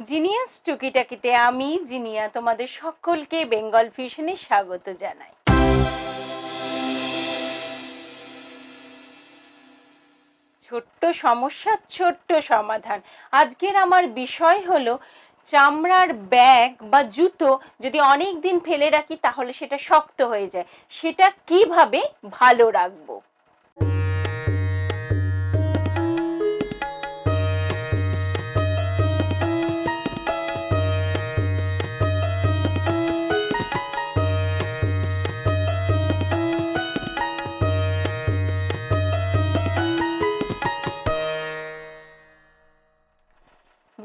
Genius টুকিটাকিতে আমি, জিনিয়া তোমাদের সকলকে বেঙ্গল ফিউশনে স্বাগত জানাই। ছোট্ট সমস্যা, ছোট্ট সমাধান। আজকের আমার বিষয় হলো চামড়ার ব্যাগ বা জুতো যদি অনেক দিন ফেলে রাখি তাহলে সেটা শক্ত হয়ে যায়। সেটা কীভাবে ভালো রাখব?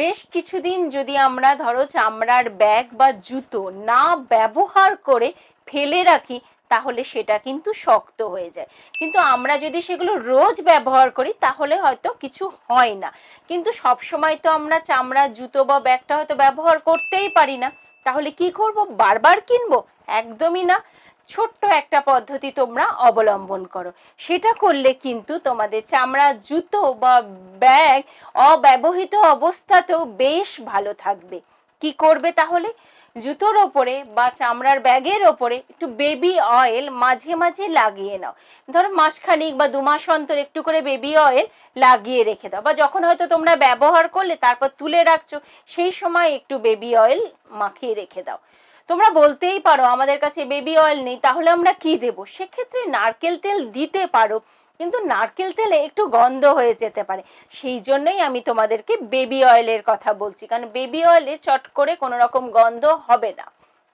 বেশ কিছুদিন যদি আমরা, ধরো, চামড়ার ব্যাগ বা জুতো না ব্যবহার করে ফেলে রাখি, তাহলে সেটা কিন্তু শক্ত হয়ে যায়। কিন্তু আমরা যদি সেগুলো রোজ ব্যবহার করি, তাহলে হয়তো কিছু হয় না। কিন্তু সব সময় তো আমরা চামড়ার জুতো বা ব্যাগটা হয়তো ব্যবহার করতেই পারি না। তাহলে কি করব? বারবার কিনবো? একদমই না। ছোট্ট একটা পদ্ধতি তোমরা অবলম্বন করো। সেটা করলে কিন্তু তোমাদের চামড়ার জুতো বা ব্যাগ অব্যবহৃত অবস্থাতেও বেশ ভালো থাকবে। কি করবে তাহলে? জুতোর ওপরে বা চামড়ার ব্যাগের ওপরে একটু বেবি অয়েল মাঝে মাঝে লাগিয়ে নাও। ধরো মাসখানিক বা দু মাস অন্তর একটু করে বেবি অয়েল লাগিয়ে রেখে দাও। বা যখন হয়তো তোমরা ব্যবহার করলে, তারপর তুলে রাখছো, সেই সময় একটু বেবি অয়েল মাখিয়ে রেখে দাও। তোমরা বলতেই পারো, আমাদের কাছে বেবি অয়েল নেই, তাহলে আমরা কি দেব? সেক্ষেত্রে নারকেল তেল দিতে পারো, কিন্তু নারকেল তেলে একটু গন্ধ হয়ে যেতে পারে। সেই জন্যই আমি তোমাদেরকে বেবি অয়েলের কথা বলছি, কারণ বেবি অয়েলে চট করে কোনো রকম গন্ধ হবে না।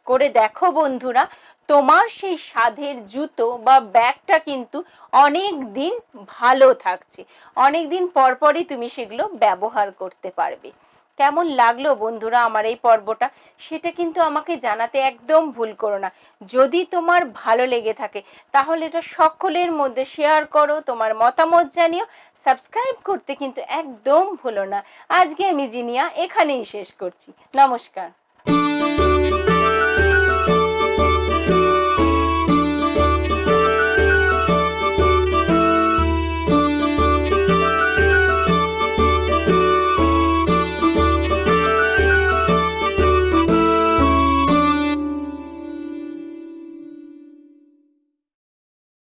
করে দেখো বন্ধুরা, তোমার সেই স্বাদের জুতো বা ব্যাগটা কিন্তু অনেক দিন ভালো থাকছে, অনেক দিন পরপরই তুমি সেগুলো ব্যবহার করতে পারবে। কেমন লাগল বন্ধুরা আমার এই পর্বটা? সেটা কিন্তু আমাকে জানাতে একদম ভুল করো না। যদি তোমার ভালো লেগে থাকে, তাহলে এটা সকলের মধ্যে শেয়ার করো, তোমার মতামত জানিও। সাবস্ক্রাইব করতে কিন্তু একদম ভুলো না। আজকে আমি জিনিয়া, এখানেই শেষ করছি। নমস্কার।